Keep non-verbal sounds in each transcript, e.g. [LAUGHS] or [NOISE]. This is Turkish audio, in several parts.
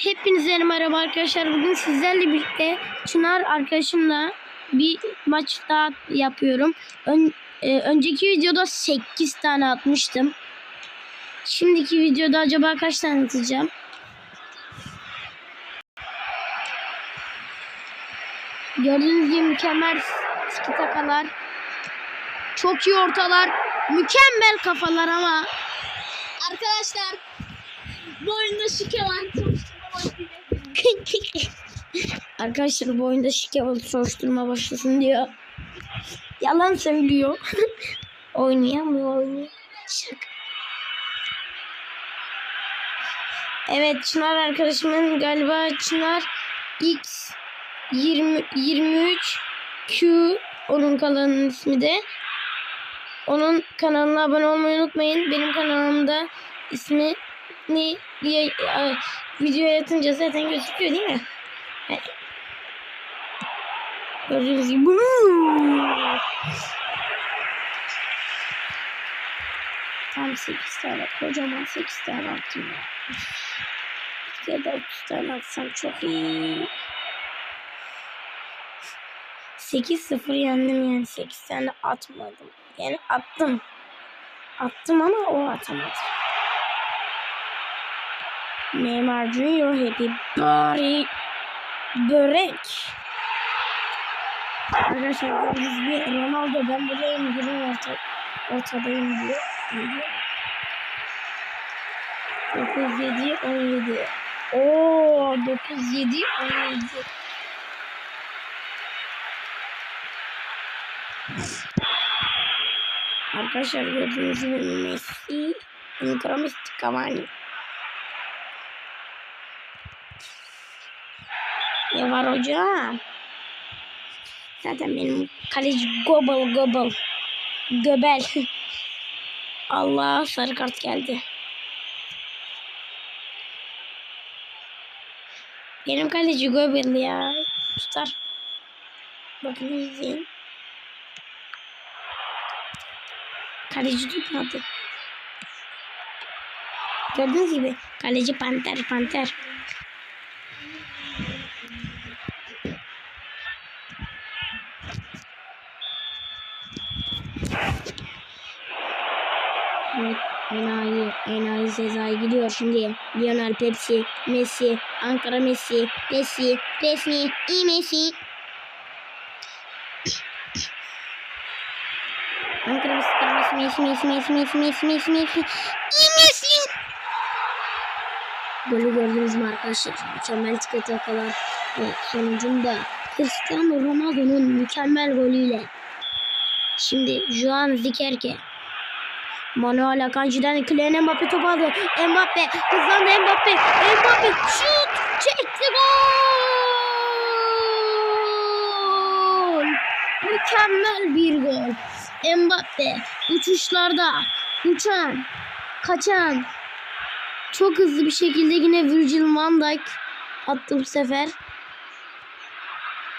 Hepinize merhaba arkadaşlar. Bugün sizlerle birlikte Çınar arkadaşımla bir maç daha yapıyorum. Ön- e, önceki videoda 8 tane atmıştım. Şimdiki videoda acaba kaç tane atacağım? Gördüğünüz gibi mükemmel tiki takalar. Çok iyi ortalar. Mükemmel kafalar ama Arkadaşlar bu oyunda şike var. [LAUGHS] Arkadaşlar bu oyunda balık soruşturma başlasın diyor. Yalan söylüyor. [LAUGHS] Oynayamıyor oynuyor. Şaka. Evet Çınar arkadaşımın galiba Çınar X 20 23 Q onun kanalının ismi de. Onun kanalına abone olmayı unutmayın. Benim kanalımda ismi ne diye videoya yatınca zaten gözüküyor değil mi? Evet. Gördüğünüz gibi. Tam 8 tane. Kocaman 8 tane attım ya. Ya da 30 tane atsam çok iyi. 8-0 yendim yani 8 tane atmadım. Yani attım. Attım ama o atamadı. Neymar Junior Happy Body Börek. Arkadaşlar gördüğünüz gibi Ronaldo ben buradayım girin orta, ortadayım diyor. diyor. 9 7 17. Oo 9 7 17. Arkadaşlar gördüğünüz gibi Messi, Incro Messi, Cavani. Ne var hocam? Zaten benim kaleci gobal gobal. Göbel. [LAUGHS] Allah sarı kart geldi. Benim kaleci göbel ya. Tutar. Bakın izleyin. Kaleci tutmadı. Gördüğünüz gibi kaleci panter panter. Evet, enayi, enayi Sezai gidiyor şimdi. Lionel Pepsi, Messi, Ankara Messi, Messi, Pesni, iyi Messi. Ankara Messi, Messi, Messi, Messi, Messi, Messi, Messi, Messi, iyi Messi. Golü gördünüz mü arkadaşlar? Mükemmel tiki-takalar ve sonucunda Cristiano Ronaldo'nun mükemmel golüyle. Şimdi Juan Zikerke Manuel Akanji'den Kylian Mbappe topu aldı. Mbappe hızlandı Mbappe. Mbappe şut çekti gol. Mükemmel bir gol. Mbappe uçuşlarda uçan, kaçan çok hızlı bir şekilde yine Virgil van Dijk attı bu sefer.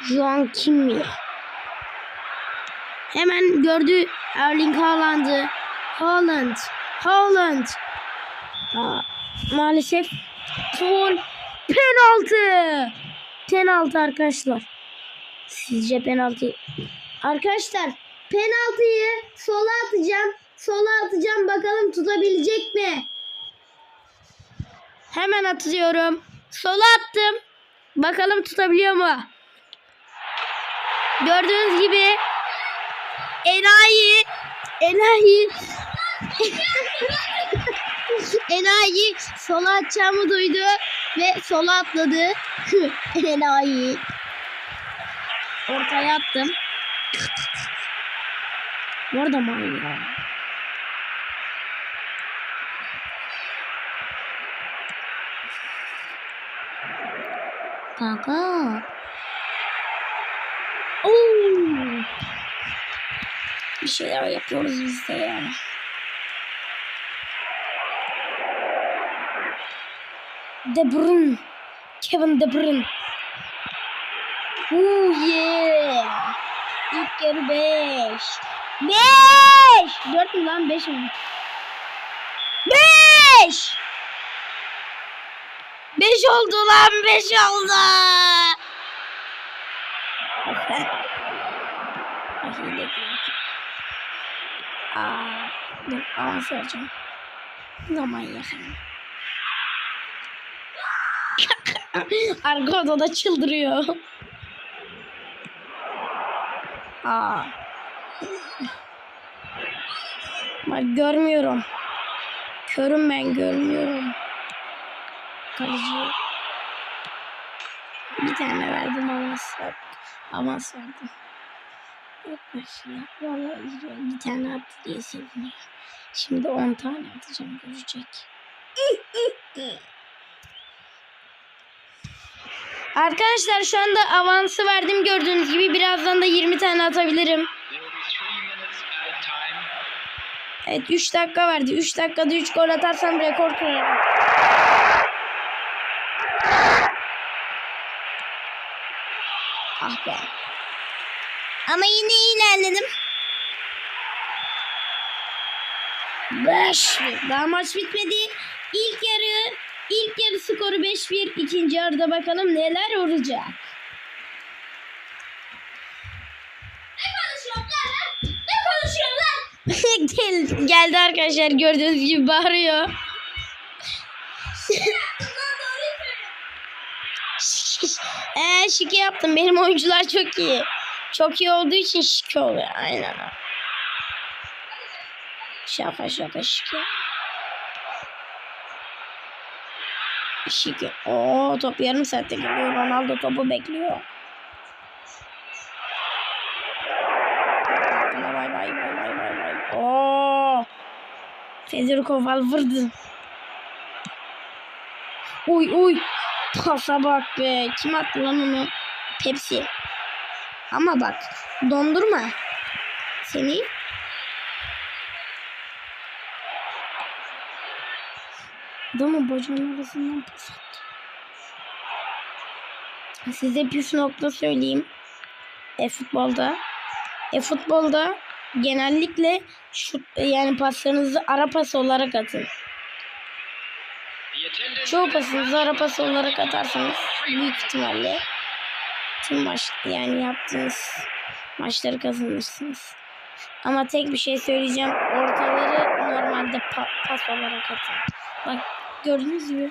Juan Kimi. Hemen gördü Erling Haaland'ı. Haaland. Haaland. Aa, maalesef son penaltı. Penaltı arkadaşlar. Sizce penaltı? Arkadaşlar penaltıyı sola atacağım. Sola atacağım bakalım tutabilecek mi? Hemen atıyorum. Sola attım. Bakalım tutabiliyor mu? Gördüğünüz gibi enayi enayi [LAUGHS] enayi sola atacağımı duydu ve sola atladı. [LAUGHS] enayi. Ortaya attım. Mı aynı ya? Kanka. Oo. Bir şeyler yapıyoruz biz de ya. De Bruyne. Kevin De Bruyne. Oh yeah. İlk yarı 5. 5. 4 mü lan 5 mi? 5. Beş oldu lan beş oldu. [LAUGHS] Aa, dur avans vereceğim. Zaman yakın. [LAUGHS] Arka odada çıldırıyor. Aa. Bak görmüyorum. Körüm ben görmüyorum. Kaleci. Bir tane verdim avans verdim. Avans verdim. Yok başına. Üzülüyorum. Bir tane attı diye seviniyor. Şimdi 10 tane atacağım görecek. Arkadaşlar şu anda avansı verdim gördüğünüz gibi. Birazdan da 20 tane atabilirim. Evet 3 dakika verdi. 3 dakikada 3 gol atarsam rekor kırarım. Ah be. Ama yine ilerledim. 5 Daha maç bitmedi. İlk yarı ilk yarı skoru 5-1. İkinci yarıda bakalım neler olacak. Ne konuşuyorlar? Ne? [LAUGHS] Gel, geldi arkadaşlar gördüğünüz gibi bağırıyor. Eee [LAUGHS] şike yaptım. Benim oyuncular çok iyi. Çok iyi olduğu için şike oluyor. Aynen. Şaka şaka şike. Şike. Oo top yarım saatte geliyor. Ronaldo topu bekliyor. Bana bay bay bay bay bay bay. Oo. Federico Valverde. Uy uy. Pasa bak be. Kim attı lan onu? Pepsi. Ama bak. Dondurma. Seni. Adamın bacağının arasından pas. Size püf nokta söyleyeyim. E futbolda. E futbolda genellikle şut yani paslarınızı ara pas olarak atın. Çoğu pasınızı ara pas olarak atarsanız büyük ihtimalle tüm maç yani yaptığınız maçları kazanırsınız. Ama tek bir şey söyleyeceğim. Ortaları normalde pa- pas olarak atın. Bak gördünüz mü?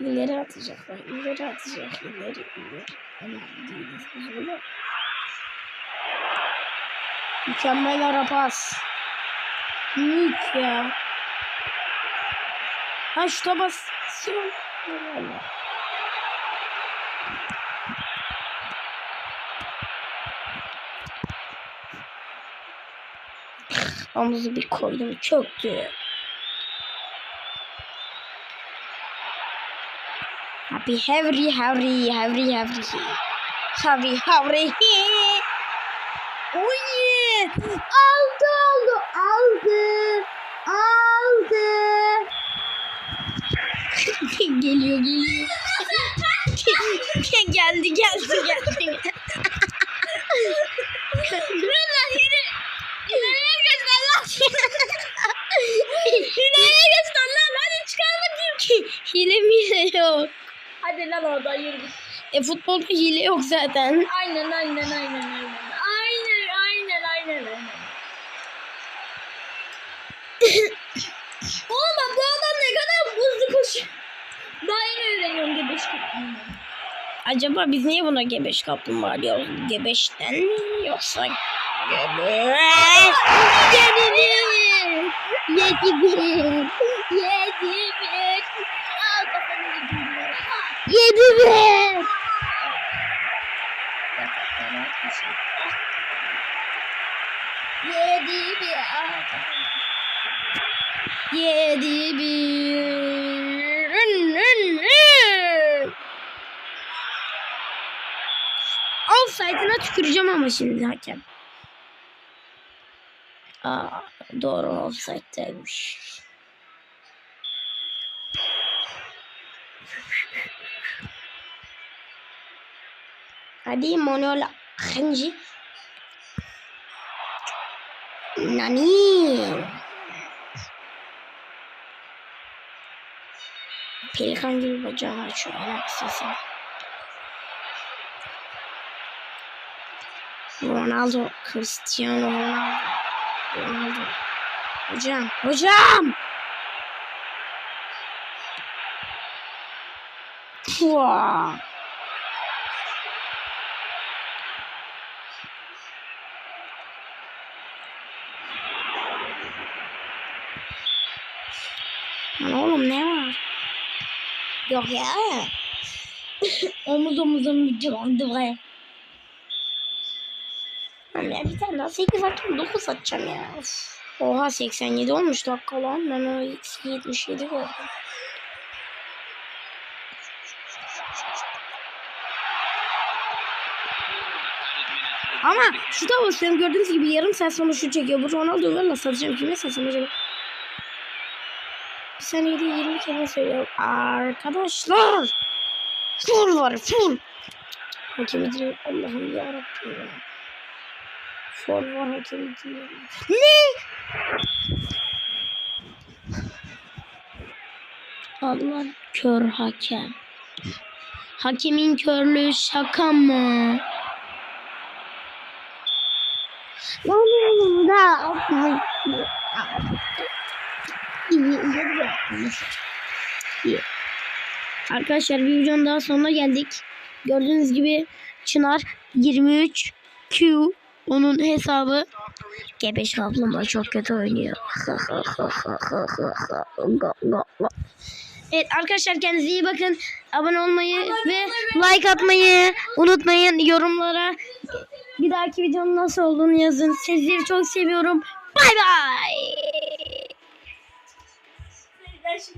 İleri atacaklar. ileri atacak. ileri ileri. Ama değiliz biz bunu. Mükemmel ara pas. Mük ya. Ha şuta bas. Sıram. Allah. Omuzu bir koydum çöktü. Happy Havri Havri Havri Havri Havri Havri Oy! Aldı aldı aldı aldı. [LAUGHS] geliyor geliyor. [LAUGHS] geldi geldi geldi. Bunlar hile. Hileye göster lan. Hileye göster lan. Hadi çıkar bakayım. hile mi yok? Lan oradan yürü git. E futbolda hile yok zaten. Aynen aynen aynen aynen. Aynen aynen aynen aynen. [COUGHS] Oğlum bu adam ne kadar hızlı koşuyor. Daha yeni öğreniyorum gebeş kapıyı. Acaba biz niye buna gebeş kaplumbağa diyoruz? Gebeşten mi yoksa gebeş? Yedi bir. Yedi bir. Yedi bir. Al kafanı gidiyor. Yedi bir. Yedi bir. Yedi bir. Ün, ün, ün. Offside'ına tüküreceğim ama şimdi hakem. Aa, doğru offside'deymiş. Hadi Monola Kanji. Nani. Pelikan gibi bacağı var şu alaksası. Ronaldo, Cristiano Ronaldo. Ronaldo. Hocam, hocam! Wow. Lan oğlum ne var? Yok ya. [LAUGHS] omuz omuza bir civandı be. Lan ya bir tane daha 8 atacağım 9 atacağım ya. Of. Oha 87 olmuş dakika lan. Ben o 77 gördüm. Ama şu da basıyorum gördüğünüz gibi yarım saat sonra şu çekiyor. Bu Ronaldo valla satacağım. Kime satsam acaba? Saniyede 20 kere söylüyorum. Arkadaşlar. Full var full. Hakemi diyor. Allah'ım yarabbim ya. Full var hakemi diyor. Ne? Allah kör hakem. Hakemin körlüğü şaka mı? Lan oğlum da Arkadaşlar bir videonun daha sonuna geldik. Gördüğünüz gibi Çınar 23 Q onun hesabı Gebeş kaplumbağa çok kötü oynuyor. [LAUGHS] evet arkadaşlar kendinize iyi bakın. Abone olmayı ve like atmayı unutmayın. Yorumlara bir dahaki videonun nasıl olduğunu yazın. Sizleri çok seviyorum. Bay bay. Ben şimdi